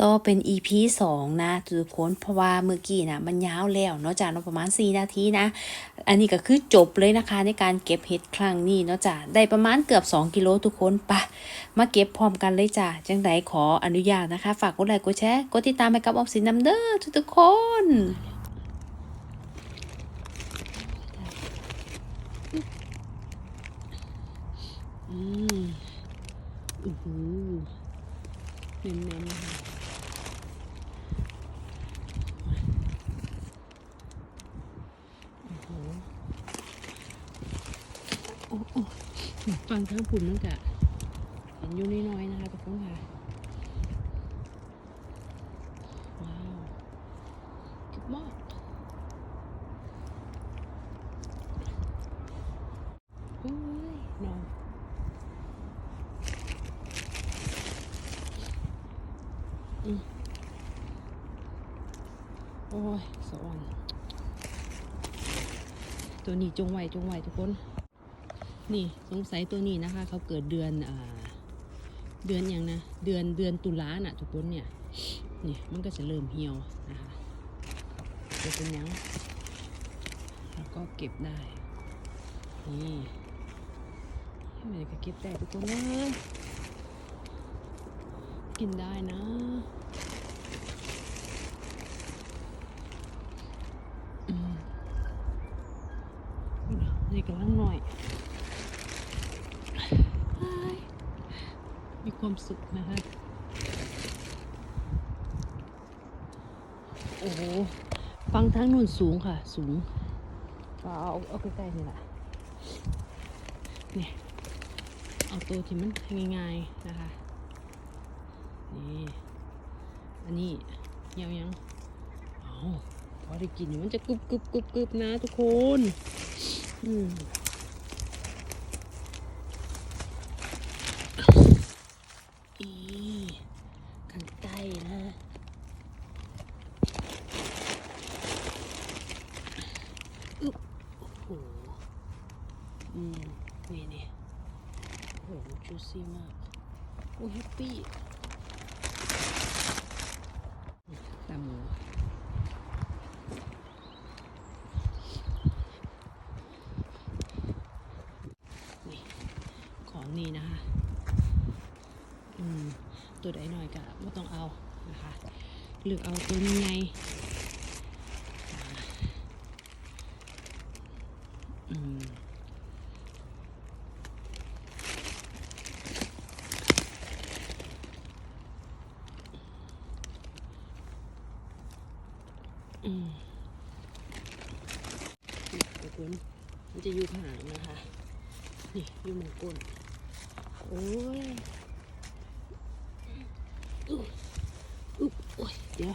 ต่อเป็น EP 2 นะทุกคนเพราะว่าเมื่อกี้นะมันยาวแล้วเนาะจ้ะเนาะประมาณ 4 นาทีนะ อันนี้ก็คือจบเลยนะคะในการเก็บเห็ดครั้งนี้เนาะจ้ะได้ประมาณเกือบ 2 กิโลทุกคนปะมาเก็บพร้อมกันเลยจ้ะจังไดขออนุญาตนะคะ ฝากกดไลค์กดแชร์กดติดตามไปกับออมสินน้ำเด้อทุกๆคนอืมโอ้โหเน้นๆนะคะโอ้โหโอ้โอ้ ฟังทั้งผุนนั่นกะเห็นอยู่น้อยๆนะคะทุกคนค่ะว้าวเก็บมากโอ้ยนอนโอ้ยสวรรค์ตัวนี้จงไว้จงไว้ทุกคน นี่สงสัยตัวนี้นะคะ เขาเกิดเดือนอ่าเดือนอย่างนะ เดือนเดือนตุลาน่ะทุกคนเนี่ยนี่มันก็จะเริ่มเหี่ยวนะคะจะเป็นยังแล้วก็เก็บได้ นี่ให้มันก็เก็บได้ทุกคนเลยกินได้นะนี่กำลังหน่อยอ้ายมี ความสุขนะคะ โอ้โห ฟังทั้งนู่นสูงค่ะ สูงเอาเอาเอาใกล้ๆนี่แหละนี่ เอาตัวที่มันง่ายๆนะคะ นี่ อันนี้เหี่ยวยังเอาพอได้กินมันจะกรุบกรุบกรุบกรุบนะทุกคน อืมอีข้างใต้นะ อึ๊บโอ้โหอืมนี่นี่โอ้โหจูซี่มากโอ้แฮปปี้ตามหมูนี่ของนี่นะคะ อืม ตัวใดหน่อยก็ไม่ต้องเอานะคะเลือกเอาตัวนี้ไงอืม อืมนี่ทุก คนมันจะอยู่ข้างหลังนะคะ นี่อยู่มองก้น โอ้ยอุ๊ยอุ๊ยโอ้ยเดี๋ยว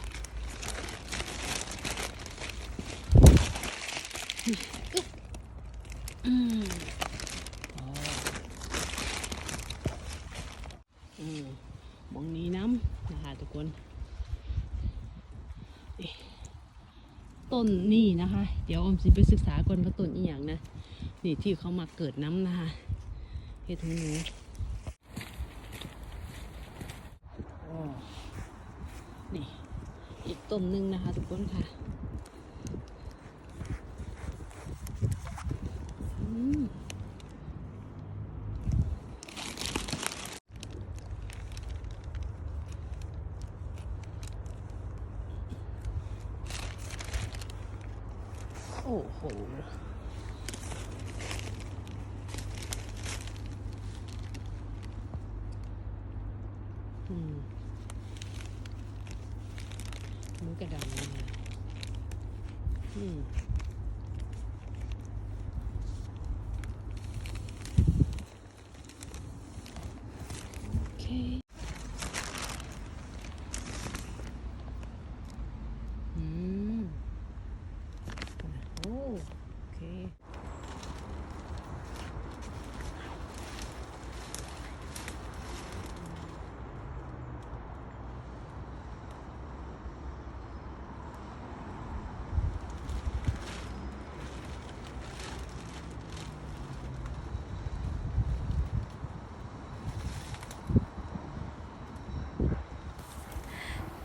อืมอ๋ออืมหมองนี้น้ำนะคะทุกคนต้นนี่นะคะ เดี๋ยวอมสิไปศึกษาก่อนว่าต้นอีหยังนะนี่ที่เขามาเกิดน้ำนะคะเฮ็ดหูหนูนี่อีกต้นหนึ่งนะคะทุกคนค่ะอืม โอ้โหอืมมือกระดำเลยอืมโอเค อืมโอ้โอเค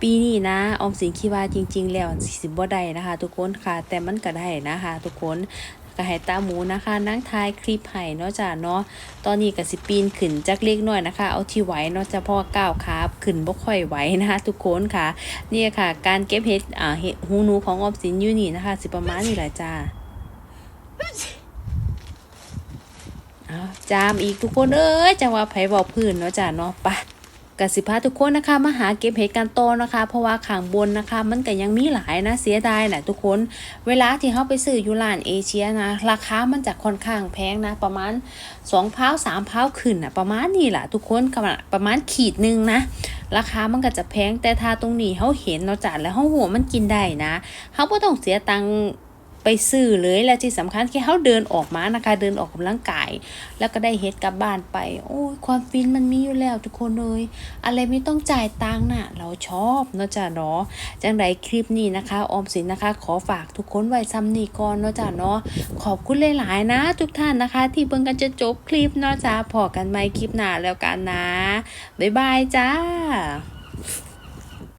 ปีนี้นะออมสินคิดว่าจริง ๆ แล้วสิบ่ได้นะคะ ทุกคนค่ะ แต่มันก็ได้นะคะ ทุกคนก็ให้ตาหมูนะคะนั่งทายคลิปให้เนาะจ้ะเนาะตอนนี้ก็สิปีนขึ้นจักเล็กน้อยนะคะ เอาที่ไหวเนาะจ้ะพ่อก้าวขาขึ้นบ่ค่อยไหวนะคะ ทุกคนค่ะนี่ค่ะ การเก็บเห็ดอ่าเห็ดหูหนูของออมสินอยู่นี่นะคะ สิประมาณนี้แหละจ้าเอาจามอีกทุกคนเอ้ยจังว่าไผบอกพื้นเนาะจ้าเนาะปะ กสิพาทุกคนนะคะมาหาเก็บเห็ดกันโตนะคะ เพราะว่าข้างบนนะคะ มันก็ยังมีหลายนะเสียดายนะทุกคน เวลาที่เขาไปซื้ออยูรานเอเชียนะ ราคามันจะค่อนข้างแพงนะ ประมาณ2พาว3พาวขึ้นนะประมาณนี้แหละทุกคนประมาณประมาณขีดหนึ่งนะราคามันก็จะแพงแต่ถ้าตรงนี้เขาเห็นเนาจ้ะแล้วเขาหัวมันกินได้นะเขาไม่ต้องเสียตังค์ ไปซื้อเลยและที่สำคัญแค่เขาเดินออกมานะคะ เดินออกกำลังกาย แล้วก็ได้เฮ็ดกลับบ้านไป โอ้ยความฟินมันมีอยู่แล้วทุกคนเลยอะไรไม่ต้องจ่ายตังค์น่ะ เราชอบเนาะจ้ะเนาะจังไดคลิปนี้นะคะ ออมสินนะคะ ขอฝากทุกคนไว้ซ้ำนี่ก่อนเนาะจ้ะเนาะขอบคุณหลายๆนะ ทุกท่านนะคะ ที่เบิ่งกันจะจบคลิปเนาะจ้ะพอกันไหมคลิปหน้าแล้วกันนะบ๊ายบายจ้า